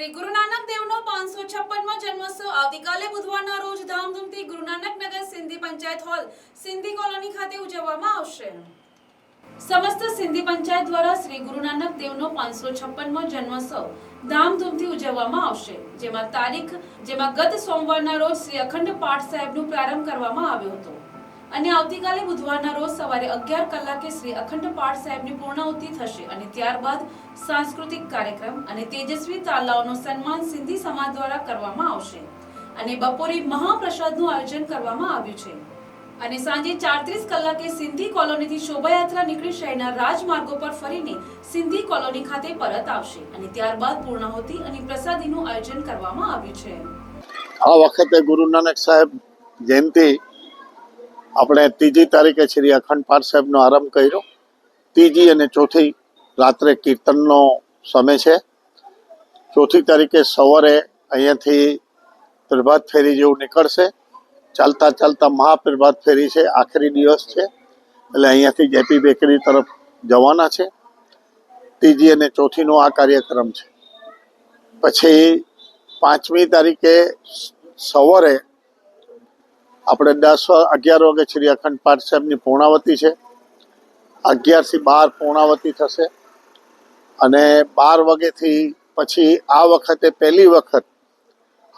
શ્રી ગુરુ નાનક દેવનો પાંચસો છપ્પનમો જન્મોત્સવ. આવતીકાલે બુધવારના રોજ ધામધૂમથી ગુરુ નાનક નગર સિંધી પંચાયત હોલ સિંધી કોલોની ખાતે ઉજવવામાં આવશે. સમસ્ત સિંધી પંચાયત દ્વારા શ્રી ગુરુ નાનક દેવનો પાંચસો છપ્પનમો જન્મોત્સવ ધામધૂમથી ઉજવવામાં આવશે. જેમાં તારીખ, જેમાં ગત સોમવારના રોજ શ્રી અખંડ પાઠ સાહેબનું પ્રારંભ કરવામાં આવ્યો હતો. અને આવતીકાલે બુધવારના રોજ સવારે અગિયાર કલાકે શ્રી અખંડ પાઠ સાહેબની પૂર્ણાહુતિ થશે અને ત્યારબાદ સાંસ્કૃતિક કાર્યક્રમ અને તેજસ્વી તાલાઓનું સન્માન સિંધી સમાજ દ્વારા કરવામાં આવશે. અને બપોરે મહાપ્રસાદનું આયોજન કરવામાં આવ્યું છે. અને સાંજે ચારત્રીસ કલાકે સિંધી કોલોનીથી શોભાયાત્રા નીકળી શહેરના રાજમાર્ગો પર ફરીને સિંધી કોલોની ખાતે પરત આવશે અને ત્યારબાદ પૂર્ણાહુતિ અને પ્રસાદીનું આયોજન કરવામાં આવ્યું છે. આ વખતે ગુરુ નાનક સાહેબ જયંતિ આપણે ત્રીજી તારીખે શ્રી અખંડ પાઠ સાહેબનો આરંભ કર્યો. ત્રીજી અને ચોથી રાત્રે કીર્તનનો સમય છે. ચોથી તારીખે સવારે અહીંયાથી પ્રભાત ફેરી જેવું નીકળશે. ચાલતા ચાલતા મહાપ્રભાત ફેરી છે. આખરી દિવસ છે. એટલે અહીંયાથી જેપી બેકરી તરફ જવાના છે. ત્રીજી અને ચોથીનો આ કાર્યક્રમ છે. પછી પાંચમી તારીખે સવારે આપણે દસ અગિયાર વાગે શ્રી અખંડ પાઠ સાહેબની પૂર્ણાવતી છે. અગિયારથી બાર પૂર્ણાવતી થશે. અને બાર વાગેથી પછી આ વખતે પહેલી વખત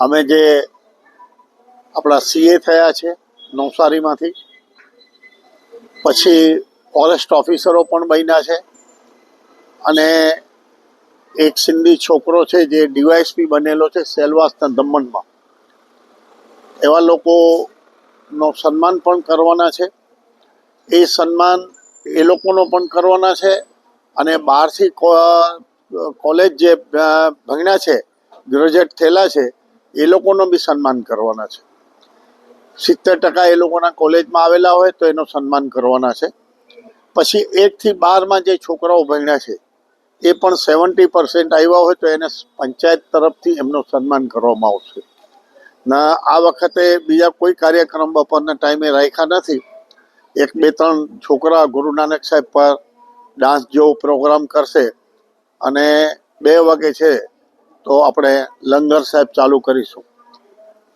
અમે જે આપણા સીએ થયા છે નવસારીમાંથી, પછી ફોરેસ્ટ ઓફિસરો પણ બન્યા છે. અને એક સિંધી છોકરો છે જે ડીવાયસપી બનેલો છે સેલવાસના દમણમાં. એવા લોકોનો સન્માન પણ કરવાના છે. એ સન્માન એ લોકોનો પણ કરવાના છે અને બહારથી કોલેજ જે ભણ્યા છે, ગ્રેજ્યુએટ થયેલા છે, એ લોકોનો બી સન્માન કરવાના છે. સિત્તેર ટકા એ લોકોના કોલેજમાં આવેલા હોય તો એનું સન્માન કરવાના છે. પછી એકથી બારમાં જે છોકરાઓ ભણ્યા છે, એ પણ સેવન્ટી પર્સન્ટ આવ્યા હોય તો એને પંચાયત તરફથી એમનું સન્માન કરવામાં આવશે. ના, આ વખતે બીજા કોઈ કાર્યક્રમ બપોરના ટાઈમે રાખ્યા નથી. એક, બે, ત્રણ છોકરા ગુરુ નાનક સાહેબ પર ડાન્સ જેવો પ્રોગ્રામ કરશે અને બે વાગે છે તો આપણે લંગર સાહેબ ચાલુ કરીશું.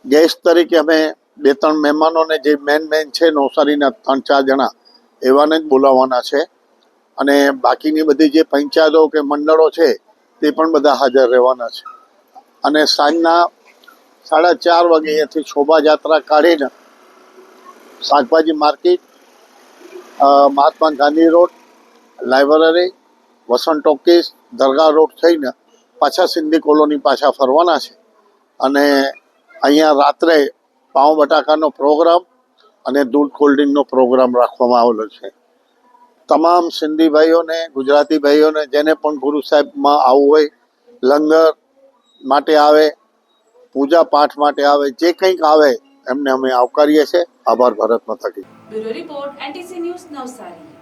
ગેસ્ટ તરીકે અમે બે, ત્રણ મહેમાનોને જે મેન મેન છે નવસારીના ત્રણ, ચાર જણા, એવાને જ બોલાવવાના છે. અને બાકીની બધી જે પંચાયતો કે મંડળો છે તે પણ બધા હાજર રહેવાના છે. અને સાંજના સાડા ચાર વાગે અહીંયાથી શોભાયાત્રા કાઢીને શાકભાજી market Mahatma Gandhi road, library, Vasant talkies Dargah road થઈને પાછા સિંધી કોલોની પાછા ફરવાના છે. અને અહીંયા રાત્રે પાઉં બટાકાનો પ્રોગ્રામ અને દૂધ કોલ્ડ્રિંકનો પ્રોગ્રામ રાખવામાં આવેલો છે. તમામ સિંધી ભાઈઓને, ગુજરાતી ભાઈઓને, જેને પણ ગુરુ સાહેબમાં આવવું હોય, લંગર માટે આવે પૂજા પાઠ માટે આવે, જે કંઈક આવે, એમને અમે આવકારીએ છીએ. આભાર, Bharat Mata bureau report, NTC news Navsari.